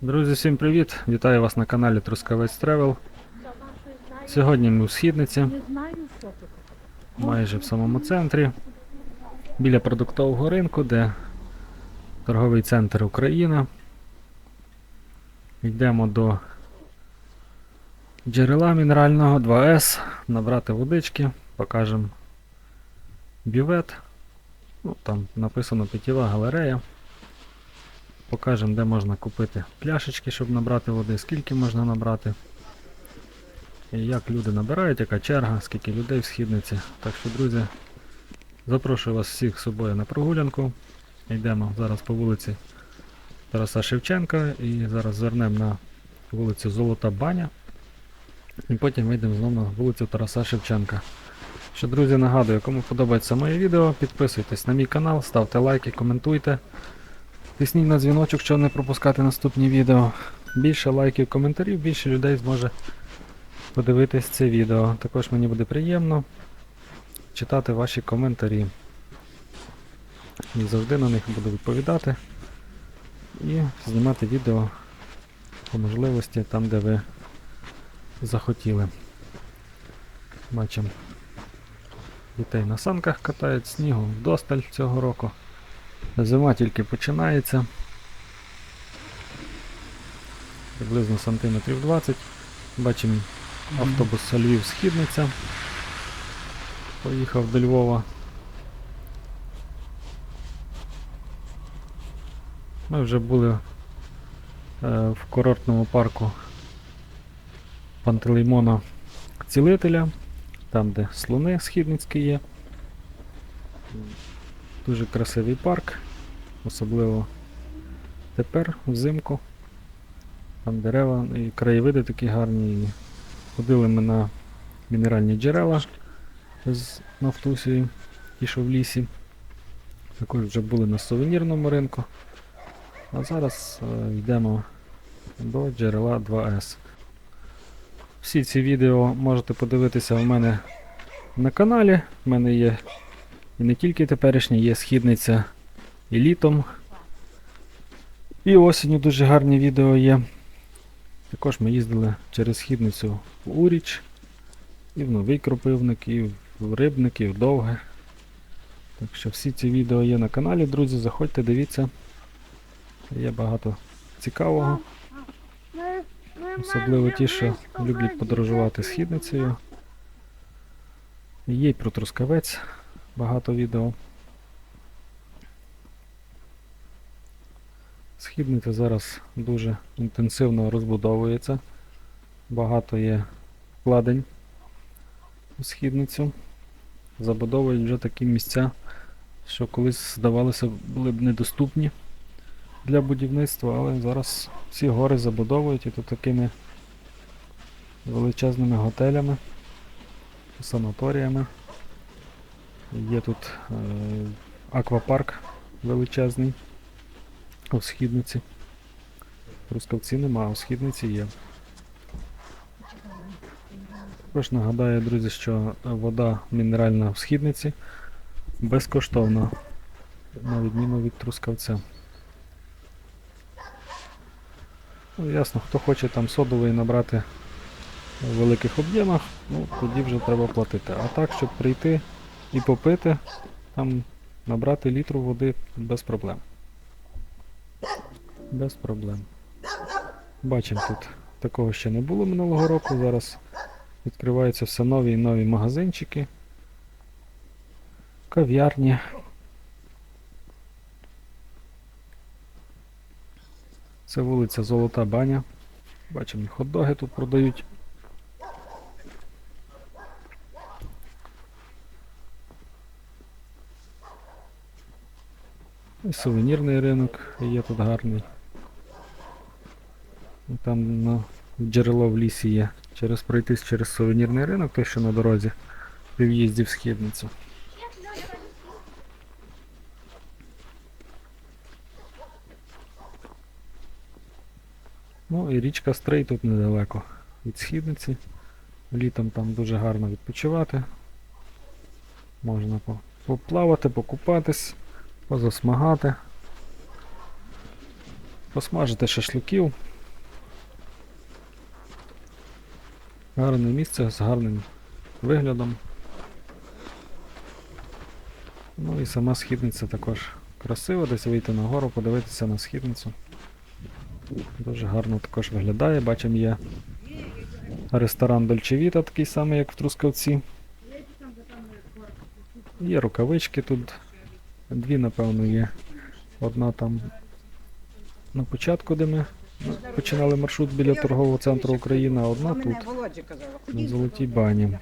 Друзі, всім привіт! Вітаю вас на каналі Трускавець Тревел. Сьогодні ми в східниці, майже в самому центрі, біля продуктового ринку, де торговий центр Україна. Йдемо до джерела мінерального 2С, набрати водички, покажемо бювет. Ну, там написано питєва галерея. Покажемо, де можна купити пляшечки, щоб набрати води, скільки можна набрати. І як люди набирають, яка черга, скільки людей в східниці. Так що, друзі, запрошую вас всіх з собою на прогулянку. Йдемо зараз по вулиці Тараса Шевченка і зараз звернемо на вулицю Золота Баня. І потім вийдемо знову на вулицю Тараса Шевченка. Що, друзі, нагадую, кому подобається моє відео, підписуйтесь на мій канал, ставте лайки, коментуйте. Тисніть на дзвіночок, щоб не пропускати наступні відео. Більше лайків, коментарів, більше людей зможе подивитись це відео. Також мені буде приємно читати ваші коментарі. І завжди на них буду відповідати. І знімати відео по можливості там, де ви захотіли. Бачимо. Дітей на санках катають, снігу вдосталь цього року. Зима тільки починається. Приблизно сантиметрів 20. Бачимо автобус Львів Східниця. Поїхав до Львова. Ми вже були е, в курортному парку Пантелеймона Цілителя, там де слони східницькі є. Дуже красивий парк, особливо тепер, взимку. Там дерева і краєвиди такі гарні. Ходили ми на мінеральні джерела з Нафтусії, ті, в лісі. Також вже були на сувенірному ринку. А зараз е, йдемо до джерела 2С. Всі ці відео можете подивитися у мене на каналі. У мене є і не тільки теперішня, є східниця і літом. І осінню дуже гарні відео є. Також ми їздили через східницю в Уріч, і в Новий Кропивник, і в Рибник, і в Довге. Так що всі ці відео є на каналі, друзі, заходьте, дивіться. Є багато цікавого. Особливо ті, що люблять подорожувати східницею. Є й про Трускавець багато відео. Східниця зараз дуже інтенсивно розбудовується. Багато є вкладень у східницю. Забудовують вже такі місця, що колись здавалося були б недоступні для будівництва, але зараз всі гори забудовують і тут такими величезними готелями, санаторіями. Є тут е, аквапарк величезний у східниці. Рускавці нема, а у східниці є. Також нагадаю, друзі, що вода мінеральна в східниці безкоштовна, на відміну від трускавця. Ну, ясно, хто хоче там содовий набрати в великих об'ємах, ну тоді вже треба платити. А так, щоб прийти і попити, там набрати літру води без проблем. Без проблем. Бачимо тут. Такого ще не було минулого року. Зараз відкриваються все нові і нові магазинчики. Кав'ярні. Це вулиця Золота Баня. Бачимо, хот-доги тут продають. І сувенірний ринок є тут гарний. Там на джерело в лісі є. Через пройтись через сувенірний ринок, той що на дорозі при в'їзді в східницю. Ну і річка Стрий тут недалеко від східниці. Літом там дуже гарно відпочивати. Можна поплавати, покупатись, позасмагати, посмажити шашликів. Гарне місце з гарним виглядом. Ну і сама східниця також красива, десь вийти на гору, подивитися на східницю. Дуже гарно також виглядає. Бачимо є ресторан Дольчевіта, такий самий, як в Трускавці. Є рукавички тут Дві, напевно, є. Одна там на початку, де ми починали маршрут біля торгового центру України, а одна тут, на. Золотій бані.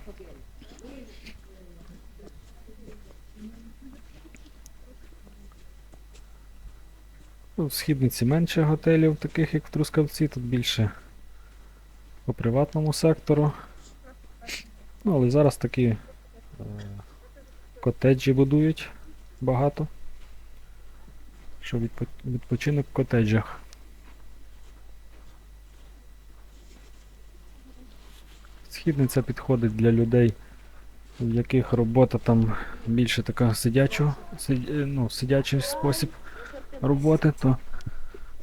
Ну, В східниці менше готелів, таких як в Трускавці, тут більше по приватному сектору. Ну, але зараз такі е, котеджі будують багато. Що відпочинок в котеджах. Східниця підходить для людей, в яких робота там більше така сидячу, сид- е, ну, сидячий спосіб роботи, то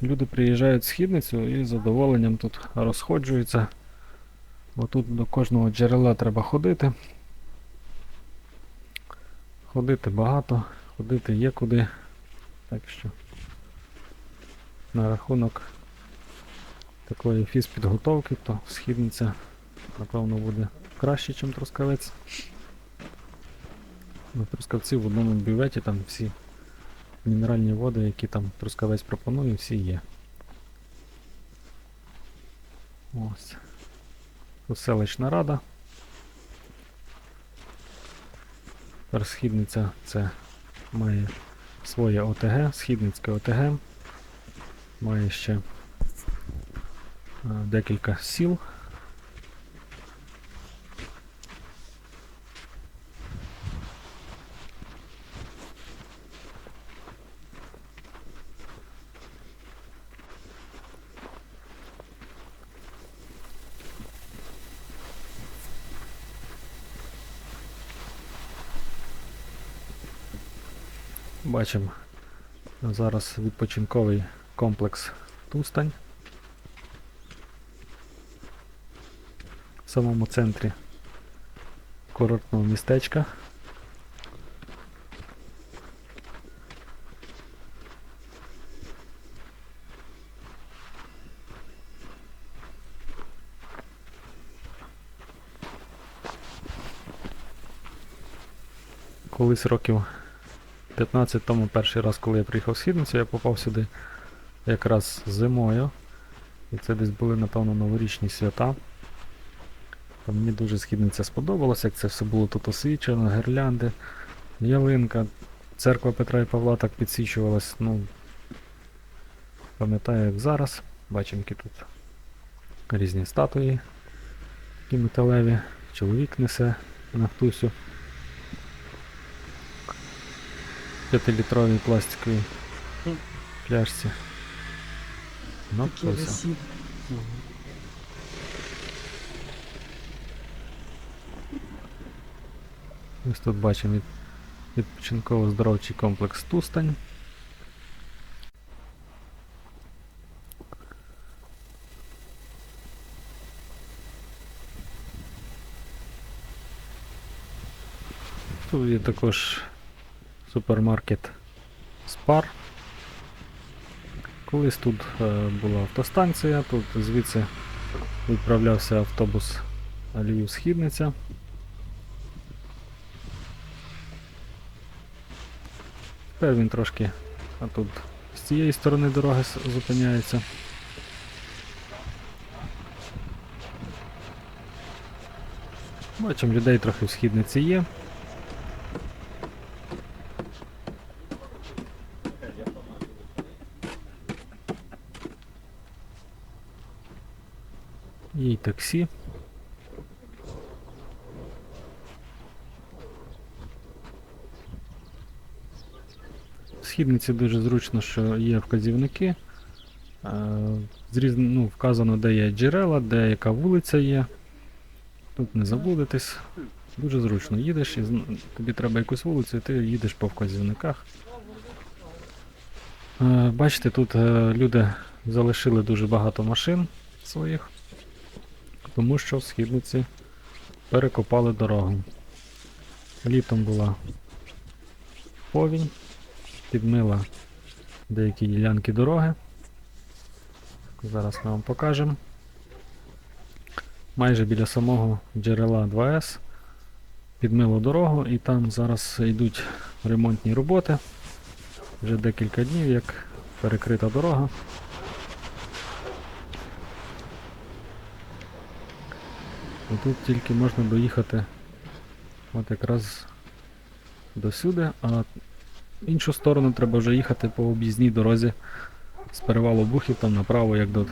люди приїжджають в східницю і з задоволенням тут розходжуються. Бо тут до кожного джерела треба ходити. Ходити багато, ходити є куди. Так що на рахунок такої фізпідготовки, то східниця напевно буде краще, ніж трускавець. На трускавці в одному бюветі там всі мінеральні води, які там трускавець пропонує, всі є. Ось. Тут селищна рада. Тепер східниця це має своє ОТГ, східницьке ОТГ. Має ще е, декілька сіл. Бачимо зараз відпочинковий комплекс Тустань. В самому центрі курортного містечка. Колись років 15 тому перший раз, коли я приїхав в Східницю, я попав сюди якраз зимою. І це десь були, напевно, новорічні свята. Та мені дуже східниця сподобалася, як це все було тут освічено, гірлянди, ялинка, церква Петра і Павла так підсвічувалась. Ну, пам'ятаю, як зараз. Бачимо, які тут різні статуї, такі металеві. Чоловік несе на хтусю. 5-літровій пластиковій пляшці. Ну, то все. Ось тут бачимо від- відпочинково-здоровчий комплекс Тустань. Тут є також супермаркет Спар. Колись тут е, була автостанція, тут звідси відправлявся автобус Львів-Східниця. Тепер він трошки а тут з цієї сторони дороги зупиняється. Бачимо, людей трохи в східниці є. Таксі. В східниці дуже зручно, що є вказівники. Е, з ну, вказано, де є джерела, де яка вулиця є. Тут не заблудитись. Дуже зручно їдеш, і тобі треба якусь вулицю, і ти їдеш по вказівниках. Е, Бачите, тут е, люди залишили дуже багато машин своїх. Тому що в східниці перекопали дорогу. Літом була повінь, підмила деякі ділянки дороги. Зараз ми вам покажемо. Майже біля самого джерела 2С підмило дорогу і там зараз йдуть ремонтні роботи. Вже декілька днів, як перекрита дорога. І тут тільки можна доїхати от якраз до сюди, а в іншу сторону треба вже їхати по об'їзній дорозі з перевалу Бухів там направо, як до,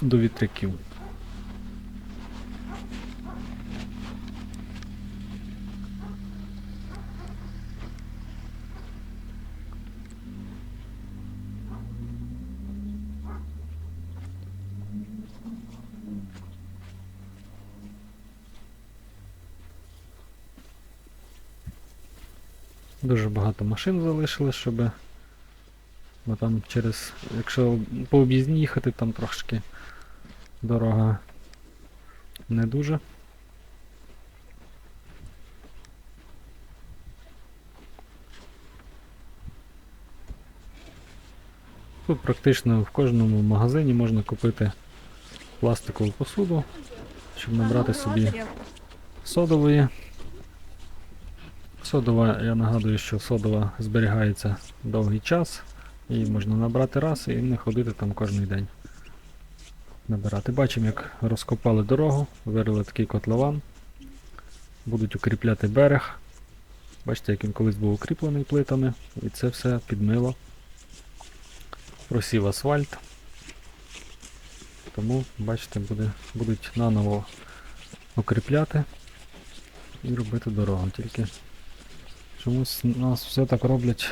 до вітряків. Дуже багато машин залишилось, щоб. Бо там через. Якщо по об'їзні їхати, там трошки дорога не дуже. Тут практично в кожному магазині можна купити пластикову посуду, щоб набрати собі содової. Содова, я нагадую, що содова зберігається довгий час, її можна набрати раз і не ходити там кожен день. Набирати. Бачимо, як розкопали дорогу, вирили такий котлован, будуть укріпляти берег. Бачите, як він колись був укріплений плитами, і це все підмило. Просів асфальт. Тому, бачите, буде, будуть наново укріпляти і робити дорогу. Тільки Чомусь нас все так роблять,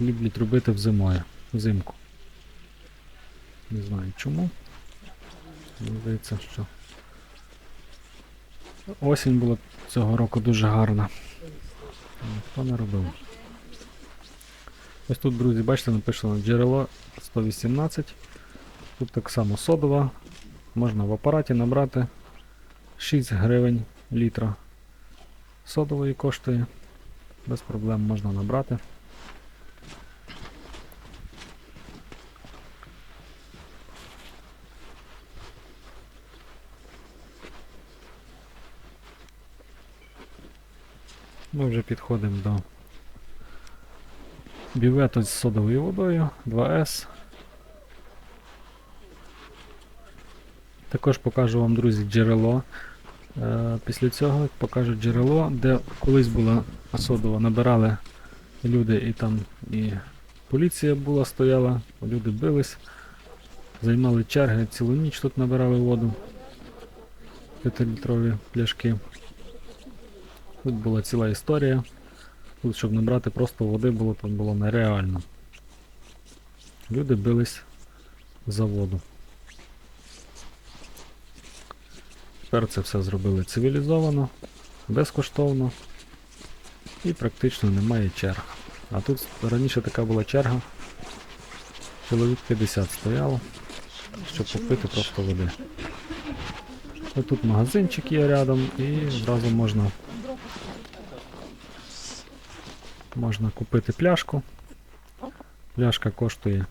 люблять робити взимою, взимку. Не знаю чому. Здається, що осінь була цього року дуже гарна. Ніхто не робив. Ось тут, друзі, бачите, написано джерело 118. Тут так само содова. Можна в апараті набрати 6 гривень літра. Содової коштує. Без проблем можна набрати. Ми вже підходимо до бювету з содовою водою 2С. Також покажу вам, друзі, джерело. Е, Після цього покажу джерело, де колись була содова, набирали люди і там і поліція була, стояла, люди бились, займали черги, цілу ніч тут набирали воду. 5-літрові пляшки. Тут була ціла історія. Тут, щоб набрати просто води, було там було нереально. Люди бились за воду. Тепер це все зробили цивілізовано, безкоштовно і практично немає черг. А тут раніше така була черга. Чоловік 50 стояло, щоб попити просто води. Ось тут магазинчик є рядом і зразу можна можна купити пляшку. Пляшка коштує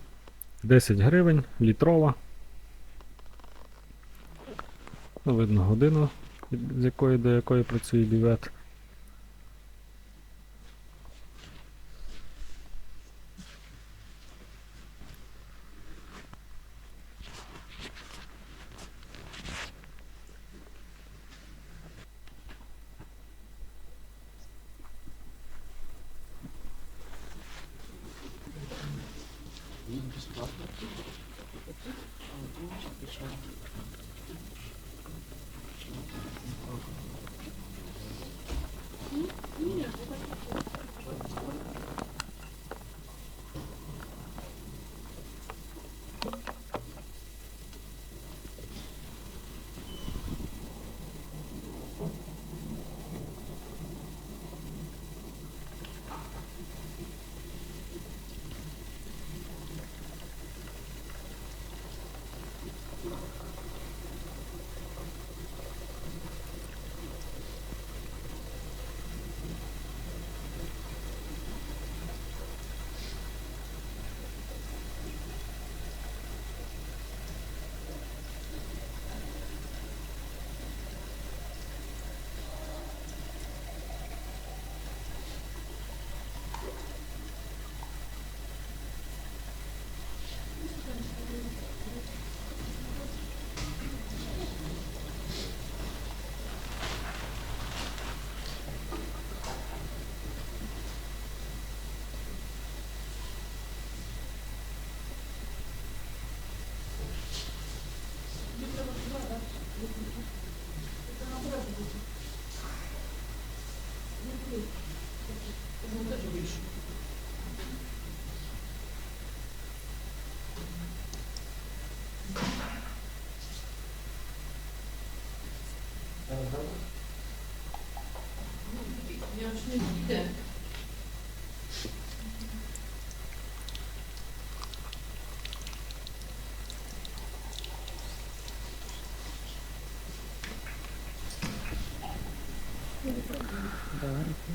10 гривень, літрова. Ну, видно годину, з якої до якої працює бівет.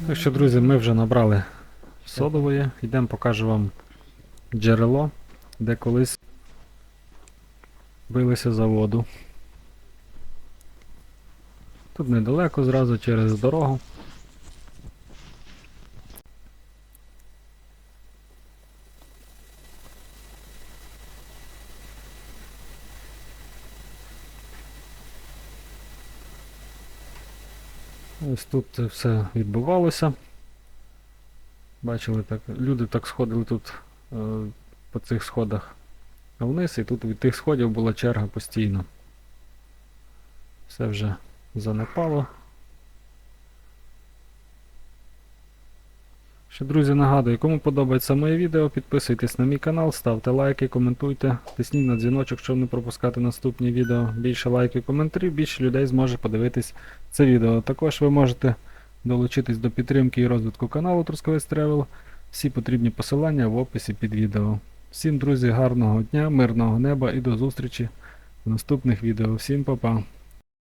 Так що, друзі, ми вже набрали содової. Йдемо покажу вам джерело, де колись билися за воду. Тут недалеко, зразу через дорогу. Ось тут все відбувалося. Бачили так, люди так сходили тут е, по цих сходах вниз, і тут від тих сходів була черга постійно. Все вже занепало. Ще, друзі, нагадую, кому подобається моє відео, підписуйтесь на мій канал, ставте лайки, коментуйте, тисніть на дзвіночок, щоб не пропускати наступні відео. Більше лайків, коментарів, більше людей зможе подивитись це відео. Також ви можете долучитись до підтримки і розвитку каналу Трускавець Тревел. Всі потрібні посилання в описі під відео. Всім, друзі, гарного дня, мирного неба і до зустрічі в наступних відео. Всім па-па!